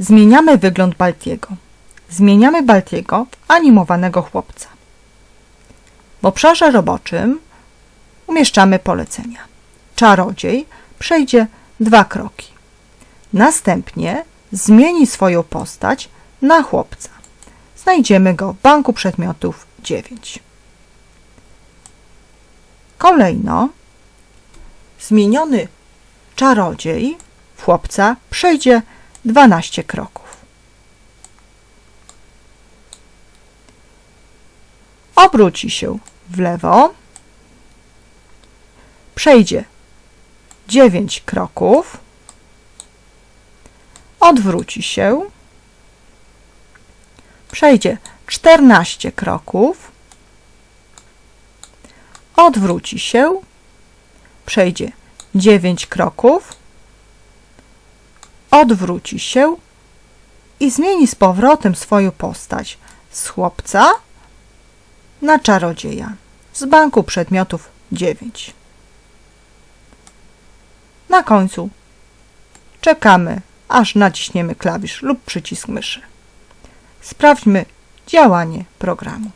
Zmieniamy wygląd Baltiego. Zmieniamy Baltiego w animowanego chłopca. W obszarze roboczym umieszczamy polecenia. Czarodziej przejdzie dwa kroki. Następnie zmieni swoją postać na chłopca. Znajdziemy go w banku przedmiotów 9. Kolejno zmieniony czarodziej w chłopca przejdzie 12 kroków. Obróci się w lewo, przejdzie 9 kroków, odwróci się, przejdzie 14 kroków, odwróci się, przejdzie 9 kroków, odwróci się i zmieni z powrotem swoją postać z chłopca na czarodzieja z banku przedmiotów 9. Na końcu czekamy, aż naciśniemy klawisz lub przycisk myszy. Sprawdźmy działanie programu.